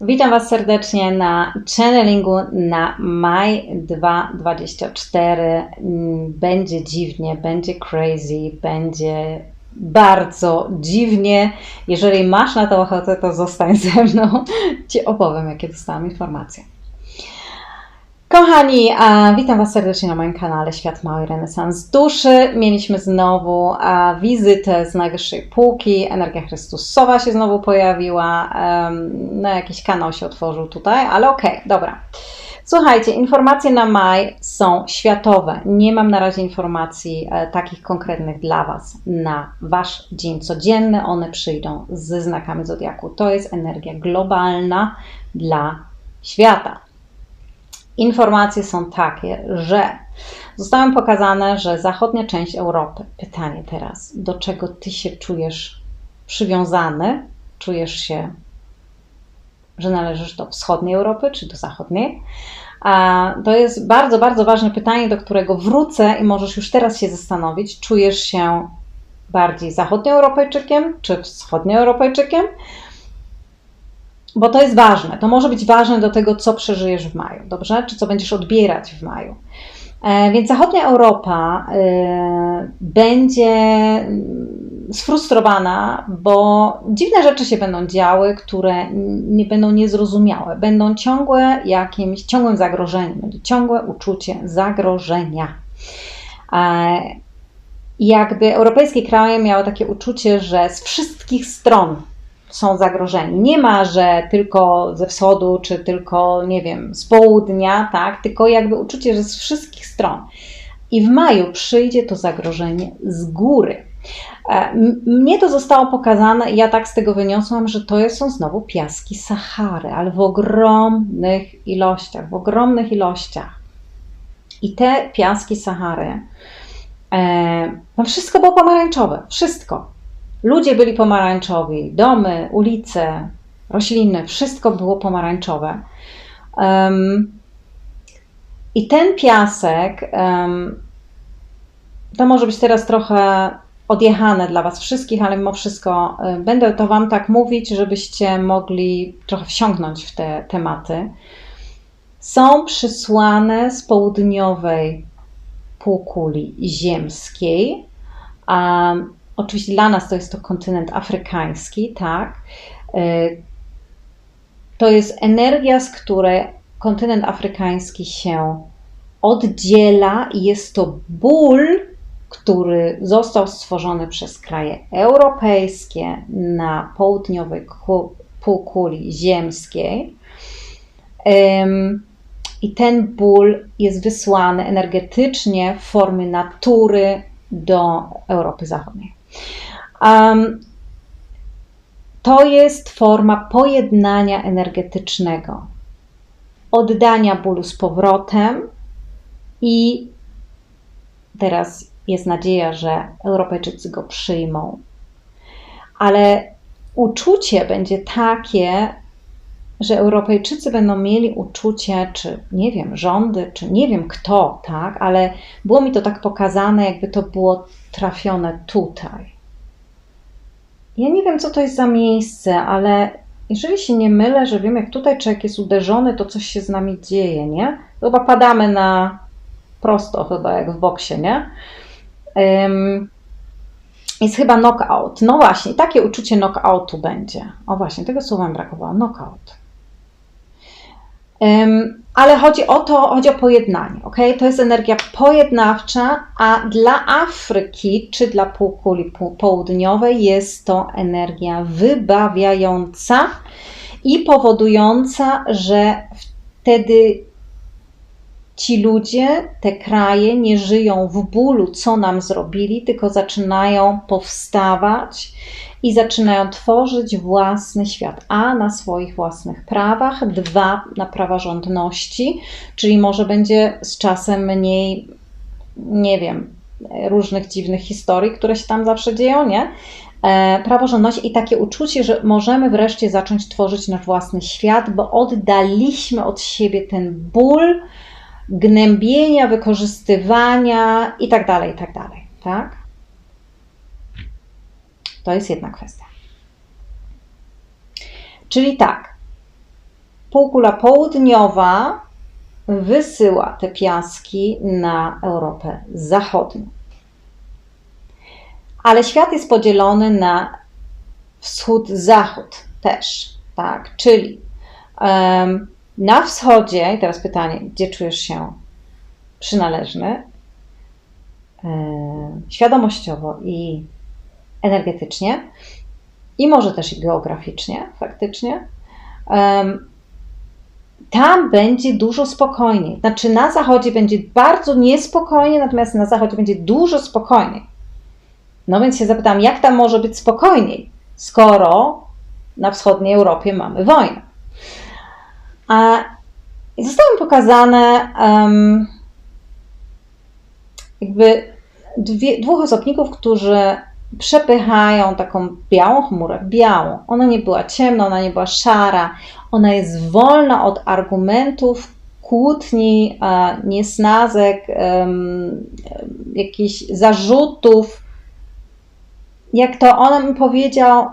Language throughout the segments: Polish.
Witam Was serdecznie na channelingu na maj 2024. Mm, Będzie dziwnie, będzie crazy, będzie bardzo dziwnie. Jeżeli masz na to ochotę, to zostań ze mną. Ci opowiem, jakie dostałam informacje. Kochani, witam Was serdecznie na moim kanale Świat Mały Renesans Duszy. Mieliśmy znowu wizytę z najwyższej półki. Energia Chrystusowa się znowu pojawiła. no, jakiś kanał się otworzył tutaj, ale okej, dobra. Słuchajcie, informacje na maj są światowe. Nie mam na razie informacji e, takich konkretnych dla Was na Wasz dzień codzienny. One przyjdą ze znakami Zodiaku. To jest energia globalna dla świata. Informacje są takie, że zostały pokazane, że zachodnia część Europy. Pytanie teraz, do czego Ty się czujesz przywiązany? Czujesz się, że należysz do wschodniej Europy czy do zachodniej? A to jest bardzo, bardzo ważne pytanie, do którego wrócę i możesz już teraz się zastanowić, czujesz się bardziej zachodnioeuropejczykiem czy wschodnioeuropejczykiem? Bo to jest ważne. To może być ważne do tego, co przeżyjesz w maju, dobrze? Czy co będziesz odbierać w maju. E, Więc zachodnia Europa e, będzie mm, sfrustrowana, bo dziwne rzeczy się będą działy, które nie będą niezrozumiałe, będą ciągłe jakimś ciągłym zagrożeniem, będzie ciągłe uczucie zagrożenia. E, Jakby europejskie kraje miały takie uczucie, że z wszystkich stron są zagrożeni. Nie ma, że tylko ze wschodu, czy tylko, nie wiem, z południa, tak? Tylko jakby uczucie, że z wszystkich stron. I w maju przyjdzie to zagrożenie z góry. E, Mnie to zostało pokazane ja tak z tego wyniosłam, że to są znowu piaski Sahary, ale w ogromnych ilościach, w ogromnych ilościach. I te piaski Sahary, e, no wszystko było pomarańczowe, wszystko. Ludzie byli pomarańczowi, domy, ulice, rośliny, wszystko było pomarańczowe. Em, I ten piasek, em, to może być teraz trochę odjechane dla Was wszystkich, ale mimo wszystko y, będę to Wam tak mówić, żebyście mogli trochę wsiąknąć w te tematy. Są przysłane z południowej półkuli ziemskiej. A oczywiście dla nas to jest to kontynent afrykański, tak. Y, To jest energia, z której kontynent afrykański się oddziela i jest to ból, który został stworzony przez kraje europejskie na południowej ku- półkuli ziemskiej. I ten ból jest wysłany energetycznie w formie natury do Europy Zachodniej. Em, to jest forma pojednania energetycznego, oddania bólu z powrotem i teraz jest nadzieja, że Europejczycy go przyjmą. Ale uczucie będzie takie, że Europejczycy będą mieli uczucie, czy nie wiem, rządy, czy nie wiem kto, tak, ale było mi to tak pokazane, jakby to było trafione tutaj. Ja nie wiem, co to jest za miejsce, ale jeżeli się nie mylę, że wiem, jak tutaj człowiek jest uderzony, to coś się z nami dzieje, nie? Chyba padamy na prosto, chyba jak w boksie, nie? Ym, jest chyba knockout. No właśnie, takie uczucie knockoutu będzie. O właśnie, tego słowa mi brakowało. Knockout. Ale chodzi o to, chodzi o pojednanie, ok? To jest energia pojednawcza, a dla Afryki czy dla półkuli pół- południowej jest to energia wybawiająca i powodująca, że wtedy ci ludzie, te kraje nie żyją w bólu, co nam zrobili, tylko zaczynają powstawać i zaczynają tworzyć własny świat. A na swoich własnych prawach, dwa na praworządności, czyli może będzie z czasem mniej, nie wiem, różnych dziwnych historii, które się tam zawsze dzieją, nie? E, praworządności i takie uczucie, że możemy wreszcie zacząć tworzyć nasz własny świat, bo oddaliśmy od siebie ten ból, gnębienia, wykorzystywania i tak dalej, i tak dalej, tak? To jest jedna kwestia. Czyli tak, półkula południowa wysyła te piaski na Europę Zachodnią. Ale świat jest podzielony na wschód-zachód też, tak? Czyli um, na wschodzie, i teraz pytanie, gdzie czujesz się przynależny? Um, świadomościowo i energetycznie, i może też i geograficznie, faktycznie. Tam będzie dużo spokojniej. Znaczy, na zachodzie będzie bardzo niespokojnie, natomiast na zachodzie będzie dużo spokojniej. No więc się zapytam, jak tam może być spokojniej, skoro na wschodniej Europie mamy wojnę? A zostały pokazane um, jakby dwie, dwóch osobników, którzy przepychają taką białą chmurę, białą. Ona nie była ciemna, ona nie była szara, ona jest wolna od argumentów, kłótni, niesnazek, jakichś zarzutów. Jak to on mi powiedział,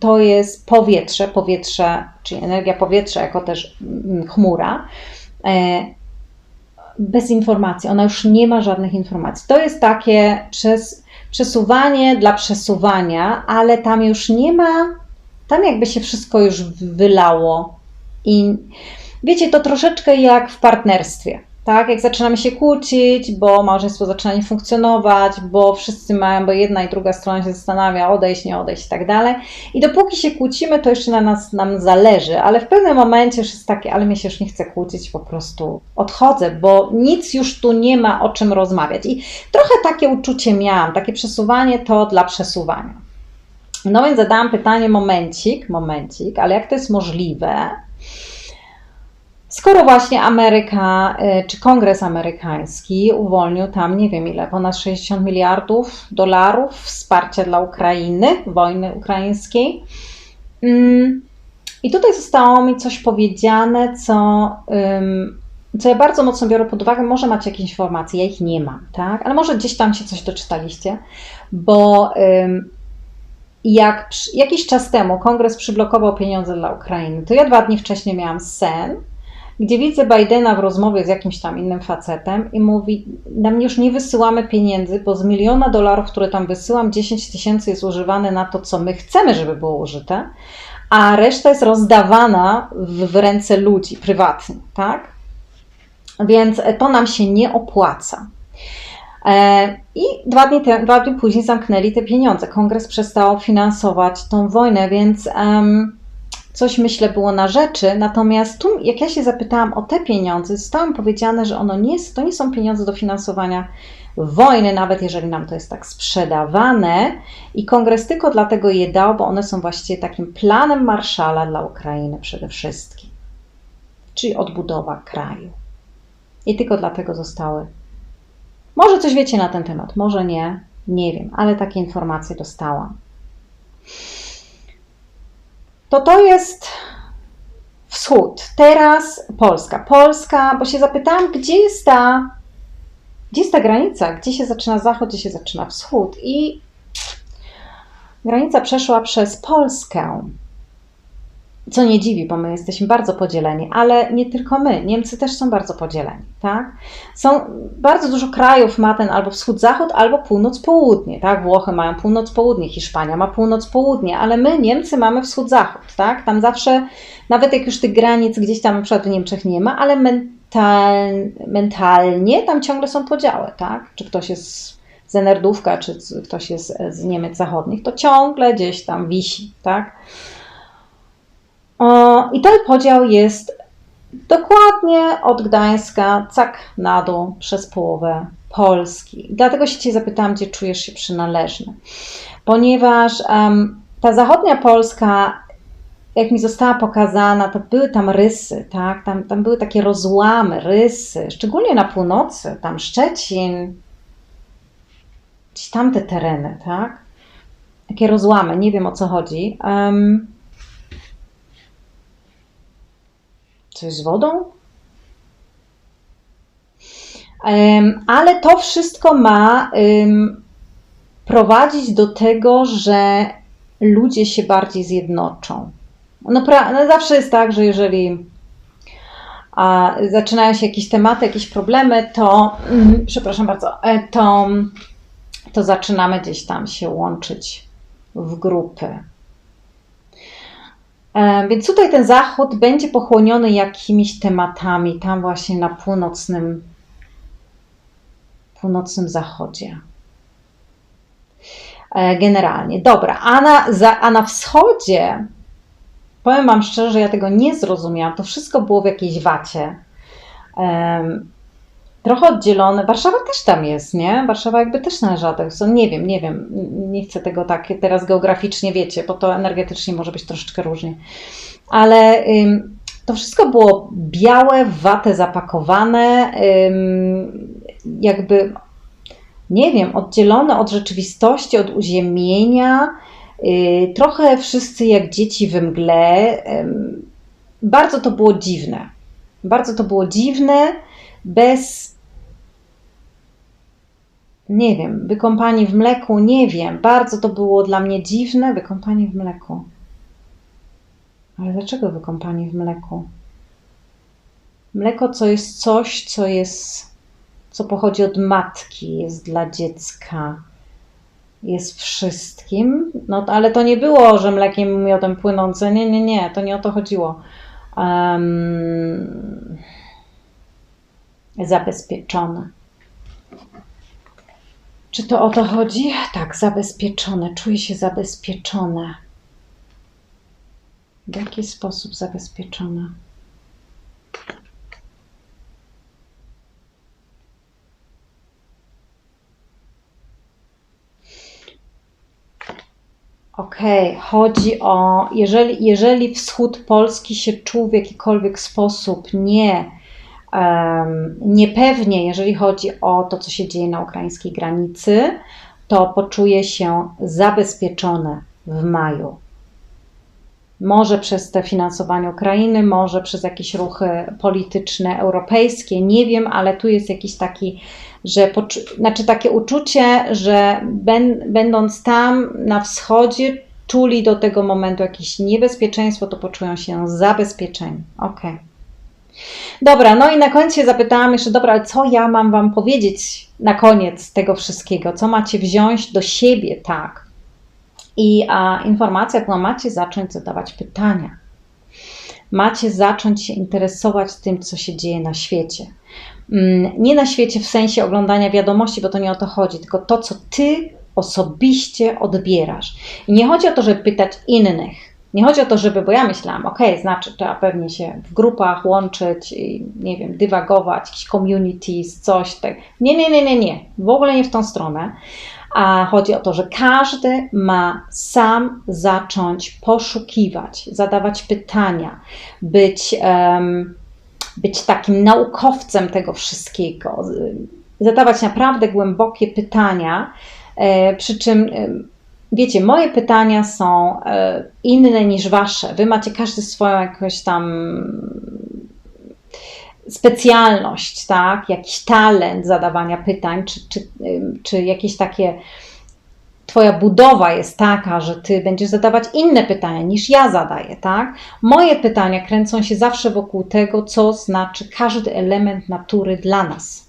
to jest powietrze, powietrze, czyli energia powietrza, jako też chmura, e, bez informacji. Ona już nie ma żadnych informacji. To jest takie przez przesuwanie dla przesuwania, ale tam już nie ma, tam jakby się wszystko już wylało. I wiecie, to troszeczkę jak w partnerstwie. Tak, jak zaczynamy się kłócić, bo małżeństwo zaczyna nie funkcjonować, bo wszyscy mają, bo jedna i druga strona się zastanawia, odejść, nie odejść i tak dalej. I dopóki się kłócimy, to jeszcze na nas nam zależy, ale w pewnym momencie już jest takie, ale mi się już nie chce kłócić, po prostu odchodzę, bo nic już tu nie ma o czym rozmawiać. I trochę takie uczucie miałam, takie przesuwanie to dla przesuwania. No więc zadałam pytanie, momencik, momencik, ale jak to jest możliwe? Skoro właśnie Ameryka, y, czy Kongres Amerykański uwolnił tam, nie wiem ile, ponad 60 miliardów dolarów wsparcia dla Ukrainy, wojny ukraińskiej. Mm, I tutaj zostało mi coś powiedziane, co, co ja bardzo mocno biorę pod uwagę. Może macie jakieś informacje, ja ich nie mam, tak? Ale może gdzieś tam się coś doczytaliście, bo jak jakiś czas temu kongres przyblokował pieniądze dla Ukrainy, to ja dwa dni wcześniej miałam sen, gdzie widzę Bidena w rozmowie z jakimś tam innym facetem i mówi, nam już nie wysyłamy pieniędzy, bo z miliona dolarów, które tam wysyłam, 10 tysięcy jest używane na to, co my chcemy, żeby było użyte, a reszta jest rozdawana w, w ręce ludzi prywatnie, tak? Więc to nam się nie opłaca. E, I dwa dni, te, dwa dni później zamknęli te pieniądze. Kongres przestał finansować tą wojnę, więc um, coś myślę było na rzeczy, natomiast tu, jak ja się zapytałam o te pieniądze, zostało powiedziane, że ono nie, to nie są pieniądze do finansowania wojny, nawet jeżeli nam to jest tak sprzedawane i kongres tylko dlatego je dał, bo one są właściwie takim planem Marszala dla Ukrainy przede wszystkim, czyli odbudowa kraju. I tylko dlatego zostały. Może coś wiecie na ten temat, może nie, nie wiem, ale takie informacje dostałam to to jest wschód. Teraz Polska. Polska, bo się zapytałam, gdzie jest ta, gdzie jest ta granica, gdzie się zaczyna zachód, gdzie się zaczyna wschód. I granica przeszła przez Polskę. Co nie dziwi, bo my jesteśmy bardzo podzieleni, ale nie tylko my. Niemcy też są bardzo podzieleni, tak? Są bardzo dużo krajów ma ten albo wschód-zachód, albo północ-południe, tak? Włochy mają północ-południe, Hiszpania ma północ-południe, ale my, Niemcy, mamy wschód-zachód, tak? Tam zawsze, nawet jak już tych granic gdzieś tam na przykład w Niemczech nie ma, ale mental, mentalnie tam ciągle są podziały, tak? Czy ktoś jest z Enerdówka, czy ktoś jest z Niemiec zachodnich, to ciągle gdzieś tam wisi, tak? I ten podział jest dokładnie od Gdańska, cak na dół, przez połowę Polski. Dlatego się Cię zapytałam, gdzie czujesz się przynależny. Ponieważ um, ta zachodnia Polska, jak mi została pokazana, to były tam rysy, tak? Tam, tam były takie rozłamy, rysy, szczególnie na północy, tam Szczecin, gdzieś tamte tereny, tak? Takie rozłamy, nie wiem o co chodzi. Um, z wodą? Ale to wszystko ma prowadzić do tego, że ludzie się bardziej zjednoczą. No, no zawsze jest tak, że jeżeli a zaczynają się jakieś tematy, jakieś problemy, to, mm, przepraszam bardzo, e, to, to zaczynamy gdzieś tam się łączyć w grupy. Więc tutaj ten zachód będzie pochłoniony jakimiś tematami, tam właśnie na północnym, północnym zachodzie. E, Generalnie. Dobra, a na, za, a na wschodzie, powiem Wam szczerze, ja tego nie zrozumiałam. To wszystko było w jakiejś wacie. Trochę oddzielone. Warszawa też tam jest, nie? Warszawa jakby też należała do tego. Nie wiem, nie wiem. Nie chcę tego tak teraz geograficznie, wiecie, bo to energetycznie może być troszeczkę różnie. Ale ym, to wszystko było białe, w watę zapakowane, ym, jakby, nie wiem, oddzielone od rzeczywistości, od uziemienia. Yy, trochę wszyscy jak dzieci we mgle. Ym, bardzo to było dziwne. Bardzo to było dziwne, bez nie wiem, wykąpani w mleku, nie wiem. Bardzo to było dla mnie dziwne, wykąpani w mleku. Ale dlaczego wykąpani w mleku? Mleko to jest coś, co jest, co pochodzi od matki, jest dla dziecka, jest wszystkim. No, ale to nie było, że mlekiem miodem płynące. Nie, nie, nie, to nie o to chodziło. Um, zabezpieczone. Czy to o to chodzi? Tak, zabezpieczone. Czuję się zabezpieczone. W jaki sposób zabezpieczone? Okej, okay. chodzi o, jeżeli, jeżeli wschód Polski się czuł w jakikolwiek sposób nie niepewnie, jeżeli chodzi o to, co się dzieje na ukraińskiej granicy, to poczuje się zabezpieczone w maju. Może przez te finansowanie Ukrainy, może przez jakieś ruchy polityczne, europejskie, nie wiem, ale tu jest jakiś taki, że znaczy takie uczucie, że ben, będąc tam na wschodzie, czuli do tego momentu jakieś niebezpieczeństwo, to poczują się zabezpieczeni. Okej. Okay. Dobra, no i na końcu zapytałam jeszcze, dobra, co ja mam Wam powiedzieć na koniec tego wszystkiego? Co macie wziąć do siebie, tak? I a, informacja była, macie zacząć zadawać pytania. Macie zacząć się interesować tym, co się dzieje na świecie. Mm, nie na świecie w sensie oglądania wiadomości, bo to nie o to chodzi, tylko to, co Ty osobiście odbierasz. I nie chodzi o to, żeby pytać innych, nie chodzi o to, żeby, bo ja myślałam, ok, znaczy trzeba pewnie się w grupach łączyć, i, nie wiem, dywagować, jakieś communities, coś tak. Nie, nie, nie, nie, nie. W ogóle nie w tą stronę. A chodzi o to, że każdy ma sam zacząć poszukiwać, zadawać pytania, być, um, być takim naukowcem tego wszystkiego, zadawać naprawdę głębokie pytania, e, przy czym wiecie, moje pytania są e, inne niż wasze. Wy macie każdy swoją jakąś tam specjalność, tak? Jakiś talent zadawania pytań, czy, czy, czy jakieś takie. Twoja budowa jest taka, że ty będziesz zadawać inne pytania niż ja zadaję, tak? Moje pytania kręcą się zawsze wokół tego, co znaczy każdy element natury dla nas.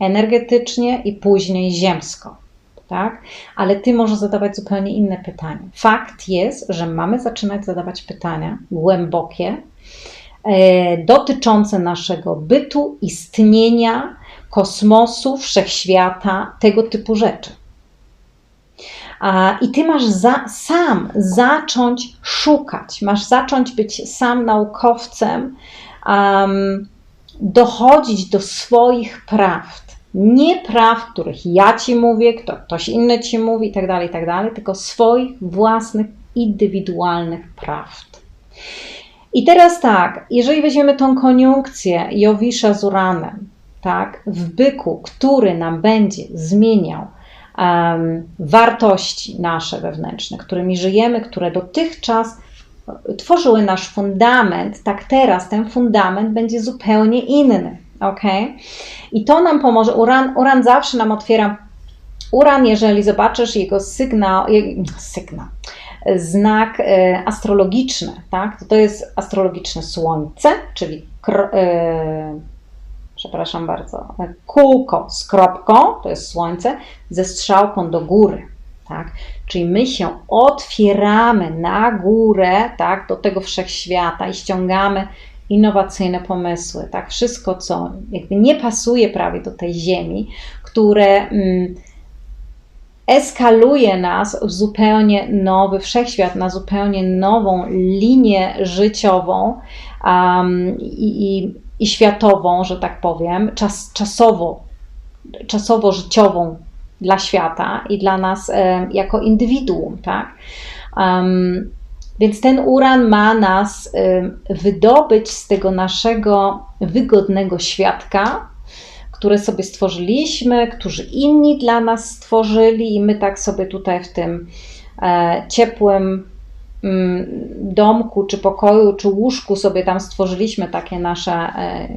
Energetycznie i później ziemsko tak? Ale ty możesz zadawać zupełnie inne pytania. Fakt jest, że mamy zaczynać zadawać pytania głębokie, e, dotyczące naszego bytu, istnienia, kosmosu, wszechświata, tego typu rzeczy. I ty masz za, sam zacząć szukać, masz zacząć być sam naukowcem, um, dochodzić do swoich prawd nie praw, których ja ci mówię, kto, ktoś inny ci mówi itd., tak itd., tak tylko swoich własnych, indywidualnych prawd. I teraz tak, jeżeli weźmiemy tą koniunkcję Jowisza z Uranem, tak, w byku, który nam będzie zmieniał um, wartości nasze wewnętrzne, którymi żyjemy, które dotychczas tworzyły nasz fundament, tak teraz ten fundament będzie zupełnie inny ok? I to nam pomoże. Uran, uran zawsze nam otwiera. Uran, jeżeli zobaczysz jego sygnał, sygnał, znak e, astrologiczny, tak? To, to jest astrologiczne słońce, czyli kro, e, przepraszam bardzo, kółko z kropką, to jest słońce, ze strzałką do góry. Tak? Czyli my się otwieramy na górę, tak, do tego wszechświata i ściągamy innowacyjne pomysły, tak, wszystko, co jakby nie pasuje prawie do tej ziemi, które mm, eskaluje nas w zupełnie nowy wszechświat, na zupełnie nową linię życiową um, i, i, i, światową, że tak powiem, czas, czasowo, czasowo-życiową dla świata i dla nas jako indywiduum, tak? Um, więc ten uran ma nas wydobyć z tego naszego wygodnego świadka, które sobie stworzyliśmy, którzy inni dla nas stworzyli, i my tak sobie tutaj w tym e, ciepłym domku, czy pokoju, czy łóżku sobie tam stworzyliśmy takie nasze e,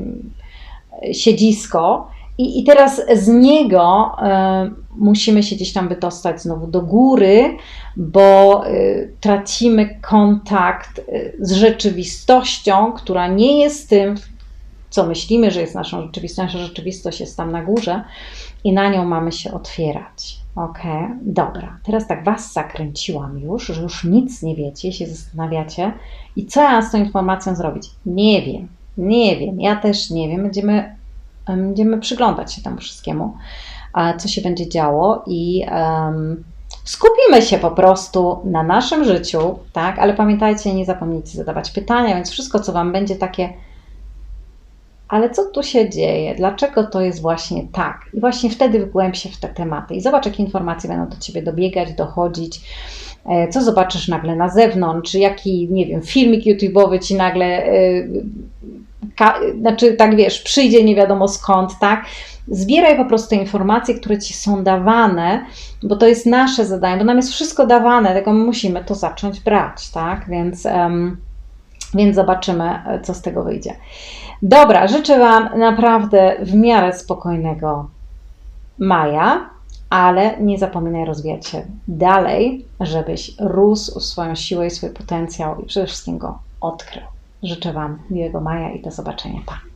siedzisko. I, I teraz z niego e, musimy się gdzieś tam wydostać znowu do góry, bo e, tracimy kontakt z rzeczywistością, która nie jest tym, co myślimy, że jest naszą rzeczywistością, nasza rzeczywistość jest tam na górze i na nią mamy się otwierać. Ok, dobra. Teraz tak Was zakręciłam już, że już nic nie wiecie, się zastanawiacie. I co ja z tą informacją zrobić? Nie wiem, nie wiem, ja też nie wiem. Będziemy, będziemy przyglądać się temu wszystkiemu, co się będzie działo i um, skupimy się po prostu na naszym życiu, tak? Ale pamiętajcie, nie zapomnijcie zadawać pytania, więc wszystko, co Wam będzie takie ale co tu się dzieje? Dlaczego to jest właśnie tak? I właśnie wtedy wgłęb się w te tematy i zobacz, jakie informacje będą do Ciebie dobiegać, dochodzić, e, co zobaczysz nagle na zewnątrz, jaki, nie wiem, filmik YouTube'owy Ci nagle, ka, znaczy tak wiesz, przyjdzie nie wiadomo skąd, tak? Zbieraj po prostu informacje, które Ci są dawane, bo to jest nasze zadanie, bo nam jest wszystko dawane, tylko my musimy to zacząć brać, tak? Więc, um, więc zobaczymy, co z tego wyjdzie. Dobra, życzę Wam naprawdę w miarę spokojnego maja, ale nie zapominaj rozwijać się dalej, żebyś rósł swoją siłę i swój potencjał i przede wszystkim go odkrył. Życzę Wam miłego maja i do zobaczenia. Pa!